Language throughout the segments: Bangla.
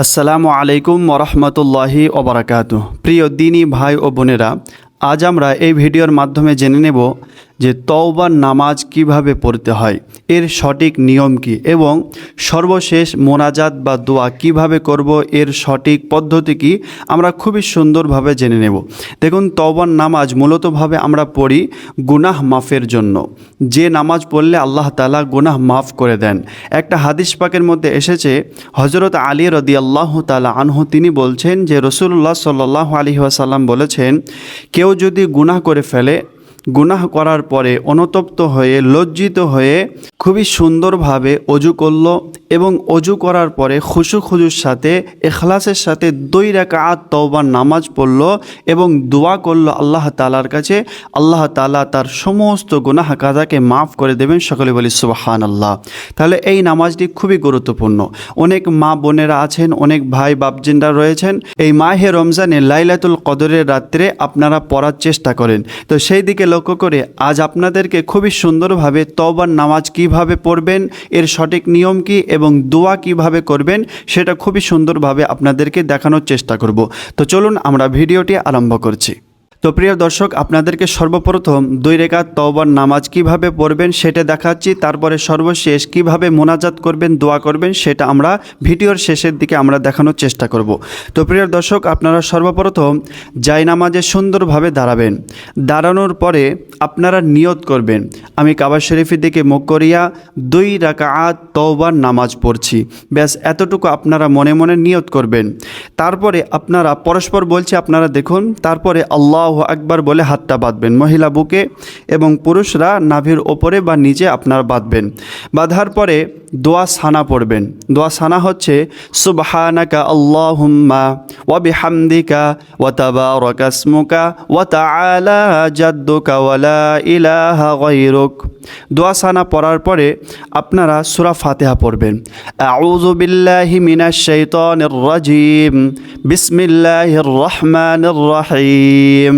আসসালামু আলাইকুম ওরহমতুল্লাহি ওবরাকাত প্রিয় দিনী ভাই ও বোনেরা, আজ আমরা এই ভিডিওর মাধ্যমে জেনে নেব যে তওবার নামাজ কীভাবে পড়তে হয়, এর সঠিক নিয়ম কি এবং সর্বশেষ মোনাজাত বা দোয়া কীভাবে করব, এর সঠিক পদ্ধতি কি, আমরা খুবই সুন্দরভাবে জেনে নেব। দেখুন, তওবার নামাজ মূলতভাবে আমরা পড়ি গুনাহ মাফের জন্য। যে নামাজ পড়লে আল্লাহ তালা গুনাহ মাফ করে দেন। একটা হাদিস পাকের মধ্যে এসেছে হজরত আলী রদি আল্লাহ তালা আনহু, তিনি বলছেন যে রসুল্লাহ সাল্লাহ আলী আসাল্লাম বলেছেন, কেউ যদি গুনাহ করে ফেলে গুনাহ করার পরে অনুতপ্ত হয়ে, লজ্জিত হয়ে খুবই সুন্দরভাবে অজু করল এবং অজু করার পরে খুশু খুজুর সাথে, এখলাসের সাথে দুই আত তওবার নামাজ পড়ল এবং দোয়া করল আল্লাহ তালার কাছে। আল্লাহ তালা তার সমস্ত গুনাহ কাজাকে মাফ করে দেবেন। সকলে বলি সুবাহান আল্লাহ তাহলে এই নামাজটি খুবই গুরুত্বপূর্ণ। অনেক মা বোনেরা আছেন, অনেক ভাই বাপজিনরা রয়েছেন। এই মাহে রমজানে লাইলাতুল কদরের রাত্রে আপনারা পড়ার চেষ্টা করেন। তো সেই দিকে লক্ষ্য করে আজ আপনাদেরকে খুবই সুন্দরভাবে তবার নামাজ কীভাবে পড়বেন, এর সঠিক নিয়ম কি এবং দোয়া কীভাবে করবেন, সেটা খুবই সুন্দরভাবে আপনাদেরকে দেখানোর চেষ্টা করব। তো চলুন আমরা ভিডিওটি আরম্ভ করছি। তো প্রিয় দর্শক, আপনাদেরকে সর্বপ্রথম দুই রেখাত তওবার নামাজ কীভাবে পড়বেন সেটা দেখাচ্ছি, তারপরে সর্বশেষ কীভাবে মোনাজাত করবেন, দোয়া করবেন সেটা আমরা ভিডিওর শেষের দিকে আমরা দেখানোর চেষ্টা করব। তো প্রিয় দর্শক, আপনারা সর্বপ্রথম জাই নামাজে সুন্দরভাবে দাঁড়াবেন, দাঁড়ানোর পরে আপনারা নিয়ত করবেন, আমি কাবা শরীফের দিকে মুখ করিয়া দুই রাকাত তওবার নামাজ পড়ছি। ব্যাস, এতটুকু আপনারা মনে মনে নিয়ত করবেন। তারপরে আপনারা, পরস্পর বলছে, আপনারা দেখুন, তারপরে আল্লাহ আকবার বলে হাতটা বাঁধবেন। মহিলা বুকে এবং পুরুষরা নাভির ওপরে বা নিচে আপনার বাঁধবেন। বাঁধার পরে দোয়া সানা পড়বেন। দোয়া সানা হচ্ছে, সুবহানাকা আল্লাহুম্মা ওয়া বিহামদিকা ওয়া তাবারাকা ইসমুকা ওয়া তাআলা জাদ্দুকা ওয়া লা ইলাহা গায়রুক। দোয়া সানা পড়ার পরে আপনারা সূরা ফাতিহা পড়বেন। আউযু বিল্লাহি মিনাশ শাইতানির রাজিম। বিসমিল্লাহির রহমানির রহিম।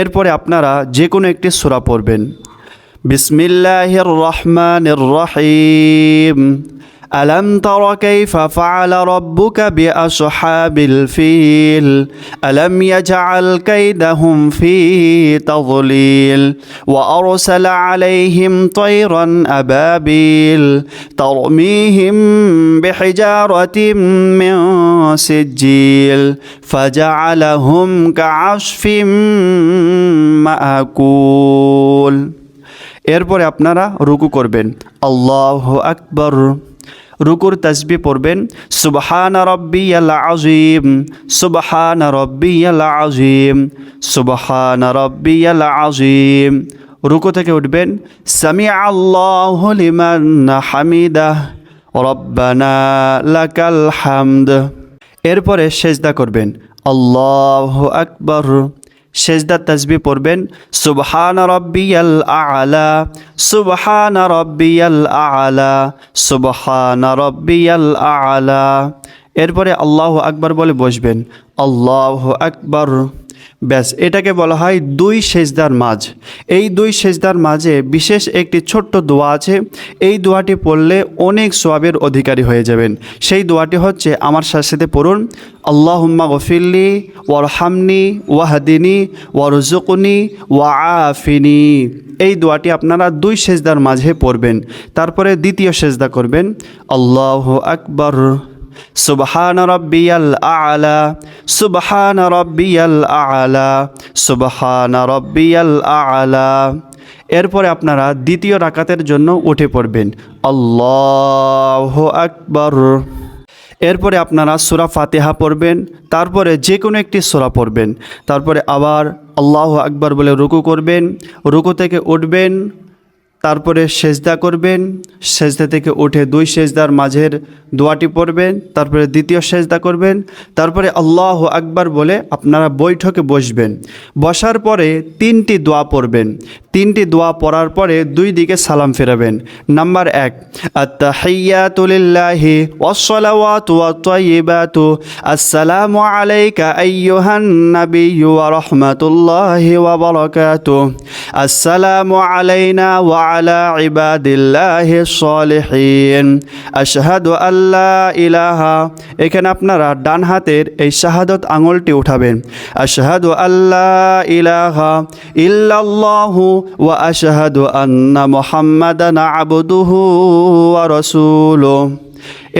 এরপরে আপনারা যে কোনো একটি সুরা পড়বেন। বিসমিল্লাহির রহমানির রহিম। ألم تر كيف فعل ربك بأصحاب الفيل ألم يجعل كيدهم في تضليل وأرسل عليهم طيرا أبابيل ترميهم بحجارة من سجيل فجعلهم كعصف مأكول এরপরে আপনারা রুকু করবেন আল্লাহ আকবর রুকুর তসবি পড়বেন, সুবহান রব্বি আল আজিম সুবহান রব্বি আজিম সুবহান রব্বি আল আজিম রুকু থেকে উঠবেন সামি আল্লাহ লিমান হামিদাহ, রব্বানা লাকাল হামদ। এরপরে সেজদা করবেন, আল্লাহ আকবর। সেজদা তসবি পড়বেন। সুবহান রব্বিয়াল আলা, সুবহান রব্বিয়াল আলা, সুবহান রব্বিয়াল আলা। এরপরে আল্লাহ আকবর বলে বসবেন। আল্লাহ আকবর। ব্যাস, এটাকে বলা হয় দুই সেজদার মাঝ। এই দুই সেজদার মাঝে বিশেষ একটি ছোট্ট দোয়া আছে। এই দোয়াটি পড়লে অনেক সোয়াবের অধিকারী হয়ে যাবেন। সেই দোয়াটি হচ্ছে, আমার সাথে পড়ুন। আল্লাহুম্মা গফিল্লি ওয়ারহামনি ওয়াহাদিনী ওয়ারজুকুনি ওয়াআফিনি। এই দোয়াটি আপনারা দুই সেজদার মাঝে পড়বেন। তারপরে দ্বিতীয় সেজদা করবেন, আল্লাহ আকবর। সুবহান রব্বিয়াল আলা, সুবহান রব্বিয়াল আলা, সুবহান রব্বিয়াল আলা। এরপরে আপনারা দ্বিতীয় রাকাতের জন্য উঠে পড়বেন। আল্লাহ আকবর। এরপরে আপনারা সুরা ফাতেহা পড়বেন, তারপরে যে কোনো একটি সোরা পড়বেন। তারপরে আবার আল্লাহ আকবর বলে রুকু করবেন, রুকু থেকে উঠবেন তারপরে সেজদা করবেন। সেজদা থেকে উঠে দুই সেজদার মাঝের দোয়াটি পড়বেন। তারপরে দ্বিতীয় সেজদা করবেন। তারপরে আল্লাহ আকবার বলে আপনারা বৈঠকে বসবেন। বসার পরে তিনটি দোয়া পড়বেন। তিনটি দোয়া পড়ার পরে দুই দিকে সালাম ফেরাবেন। নাম্বার এক আত্তাহিয়াতুলিল্লাহি ওয়াসসালাওয়াতু ওয়াত-তাইয়্যিবাতু আসসালামু আলাইকা আইয়ুহান নাবিয়্যু ওয়া রাহমাতুল্লাহি ওয়া বারাকাতুহু আসসালামু আলাইনা ওয়া আলা ইবাদিল্লাহিস সালিহিন আশহাদু আল্লা ইলাহা। এখানে আপনারা ডান হাতের এই শাহাদত আঙুলটি উঠাবেন। আশহাদু আল্লা ইলাহা ইল্লাল্লাহু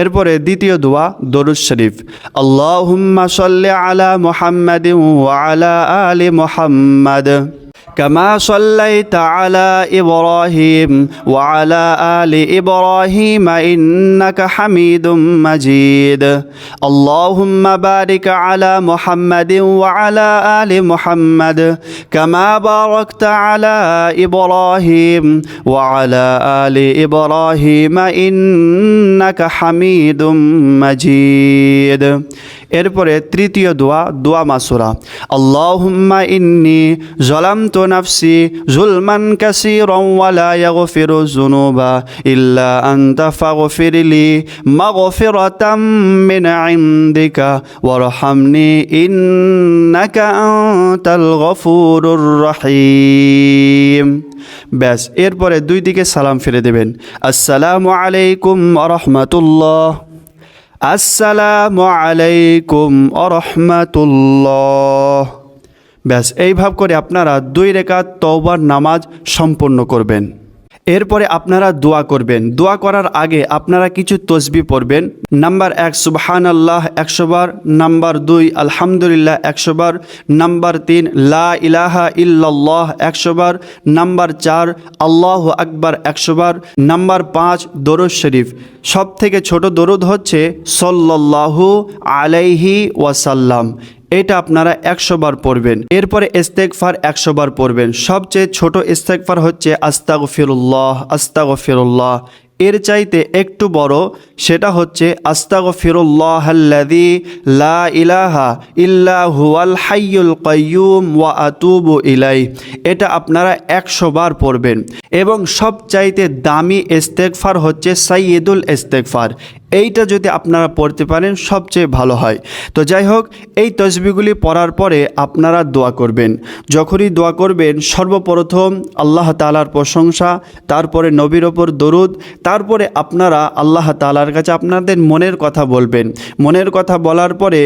এরপরে দ্বিতীয় দোয়া দরুদ শরীফ। আল্লাহুম্মা সাল্লি আলা মুহাম্মাদিন ওয়া আলা আলি মুহাম্মাদ। كما صليت على ابراهيم وعلى ال ابراهيم انك حميد مجيد اللهم بارك على محمد وعلى ال محمد كما باركت على ابراهيم وعلى ال ابراهيم انك حميد مجيد এরপরে তৃতীয় দোয়া দোয়া মাসুরা আল্লাহুম্মা ইন্নি জলামতু নাফসি জুলমান কাসীরান ওয়া লা ইয়াগফিরু যুনুবা ইল্লা আনতা ফাগফিরলি মাগফিরাতাম মিন ইনদিকা ওয়ারহামনি ইন্নাকা আনতাল গফুরুর রহিম ব্যাস, এরপরে দুই দিকে সালাম ফিরে দেবেন। আসসালামু আলাইকুম রাহমাতুল্লাহ আসসালামু আলাইকুম আরহামাতুল্লাহ ব্যাস, এই ভাব করে আপনারা দুই রেখাত তওবার নামাজ সম্পন্ন করবেন। এরপরে আপনারা দোয়া করবেন। দোয়া করার আগে আপনারা কিছু তসবি পড়বেন। নাম্বার এক সুবহান আল্লাহ একশো বার। নাম্বার দুই, আলহামদুলিল্লাহ একশো বার। নাম্বার তিন, লা ইলাহা ইল্লাল্লাহ একশো বার। নাম্বার চার, আল্লাহ আকবার একশো বার। নাম্বার পাঁচ, দরুদ শরীফ। সব থেকে ছোট দরুদ হচ্ছে সল্লাল্লাহু আলাইহি ওয়াসাল্লাম। এটা আপনারা একশো বার পড়বেন। এরপরে ইস্তেকফার একশো বার পড়বেন। সবচেয়ে ছোট ইস্তেকফার হচ্ছে আস্তাগ ফিরুল্লাহ আস্তাগ ফিরুল্লাহ এর চাইতে একটু বড় সেটা হচ্ছে আস্তাগ ফিরুল্লাহ লা ইলাহা ইল্লা হাইয়ুল কাইয়ুম ওয়া আতুবু ইলাই এটা আপনারা একশো বার পড়বেন। এবং সবচাইতে দামি ইস্তেকফার হচ্ছে সাইয়দুল ইস্তেকফার এইটা যদি আপনারা পড়তে পারেন, সবচেয়ে ভালো হয়। তো যাই হোক, এই তসবিগুলি পড়ার পরে আপনারা দোয়া করবেন। যখনই দোয়া করবেন, সর্বপ্রথম আল্লাহ তালার প্রশংসা, তারপরে নবীর ওপর দরুদ, তারপরে আপনারা আল্লাহ তালার কাছে আপনাদের মনের কথা বলবেন। মনের কথা বলার পরে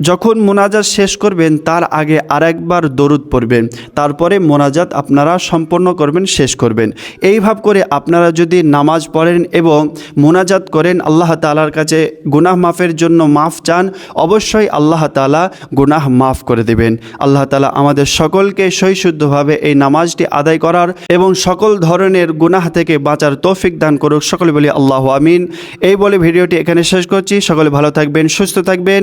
যখন মোনাজাত শেষ করবেন, তার আগে আরেকবার দরুদ পড়বেন। তারপরে মোনাজাত আপনারা সম্পন্ন করবেন, শেষ করবেন। এইভাব করে আপনারা যদি নামাজ পড়েন এবং মোনাজাত করেন, আল্লাহ তালার কাছে গুনাহ মাফের জন্য মাফ চান, অবশ্যই আল্লাহ তালা গুনাহ মাফ করে দেবেন। আল্লাহ তালা আমাদের সকলকে সৈশুদ্ধভাবে এই নামাজটি আদায় করার এবং সকল ধরনের গুনাহ থেকে বাঁচার তৌফিক দান করুক। সকলে বলি আল্লাহ আমিন। এই বলে ভিডিওটি এখানে শেষ করছি। সকলে ভালো থাকবেন, সুস্থ থাকবেন।